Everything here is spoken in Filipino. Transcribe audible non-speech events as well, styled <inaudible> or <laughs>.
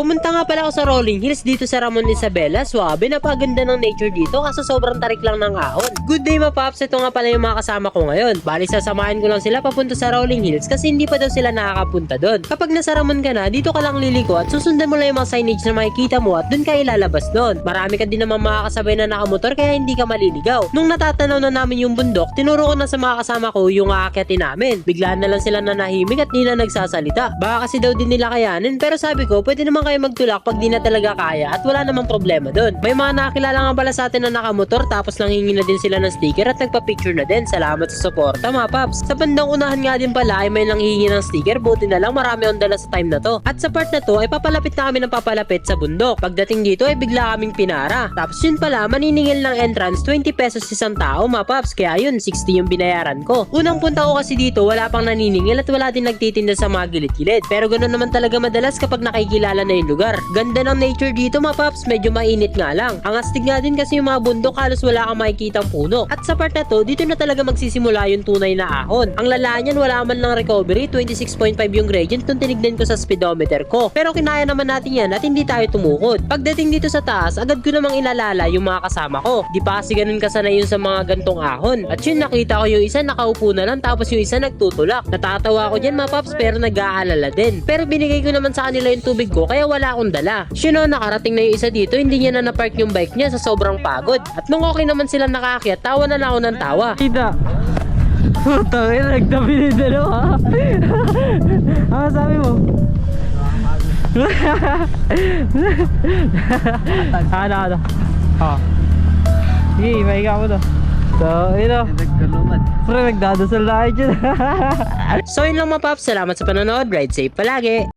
Pumunta nga pala ako sa Rolling Hills dito sa Ramon Isabela. Swabe, napaganda ng nature dito kaso sobrang tarik lang ng ahon. Good day mga paps, ito nga pala yung mga kasama ko ngayon. Bali sasamahin ko lang sila papunta sa Rolling Hills kasi hindi pa daw sila nakakapunta doon. Kapag nasa Ramon ka na, dito ka lang liliko at susundan mo lang yung mga signage na makikita mo at doon ka ilalabas doon. Marami ka din naman makakasabay na nakamotor kaya hindi ka maliligaw. Nung natatanaw na namin yung bundok, tinuro ko na sa mga kasama ko yung aakyatin namin. Biglaan na lang sila nanahimik at di na nagsasalita. Baka kasi daw din nila kayanin pero sabi ko pwede naman kayo magtulak pag di na talaga kaya at wala namang problema doon. May mga nakakilala nga pala sa atin na nakamotor tapos nanghingi na din sila ng sticker at nagpa-picture na din. Salamat sa suporta mga paps. Sa bandang unahan nga din pala ay may nanghihingi ng sticker buti na lang marami ang dala sa time na to. At sa part na to ay papalapit na kami ng papalapit sa bundok. Pagdating dito ay bigla kaming pinara. Tapos yun pala maniningil ng entrance 20 pesos isang tao mga paps kaya yun 60 yung binayaran ko. Unang punta ko kasi dito wala pang naniningil at wala din nagtitinda sa mga gilid-gilid. Pero ganoon naman talaga madalas kapag nakikilala na yung lugar. Ganda ng nature dito mga paps medyo mainit nga lang. Ang astig nga din kasi yung mga bundok halos wala kang makikitang puno. At sa part na to dito na talaga magsisimula yung tunay na ahon. Ang lala niyan wala man lang recovery 26.5 yung gradient nung tinignan ko sa speedometer ko. Pero kinaya naman natin yan at hindi tayo tumukod. Pagdating dito sa taas agad ko namang ilalala yung mga kasama ko. Di pa kasi ganun kasanay yun sa mga gantong ahon. At yun nakita ko yung isa nakaupo na lang tapos yung isa nagtutulak. Natatawa ako dyan mga paps pero nag-aalala din. Pero binigay ko naman sa kanila yung tubig ko kaya wala akong dala. Yun o, nakarating na yung isa dito hindi niya na napark yung bike niya sa sobrang pagod. At nung okay naman sila nakaakyat tawa na lang ako ng tawa. Kita. Puta, ina, nagtabi ni dalawa. <laughs> ano sabi mo? <laughs> ano, ano? Ah. Sige, mahiga mo to. So, ino. Pre, nagdadasal na kayo dyan. <laughs> So yun lang mga paps, salamat sa panonood, ride safe palagi.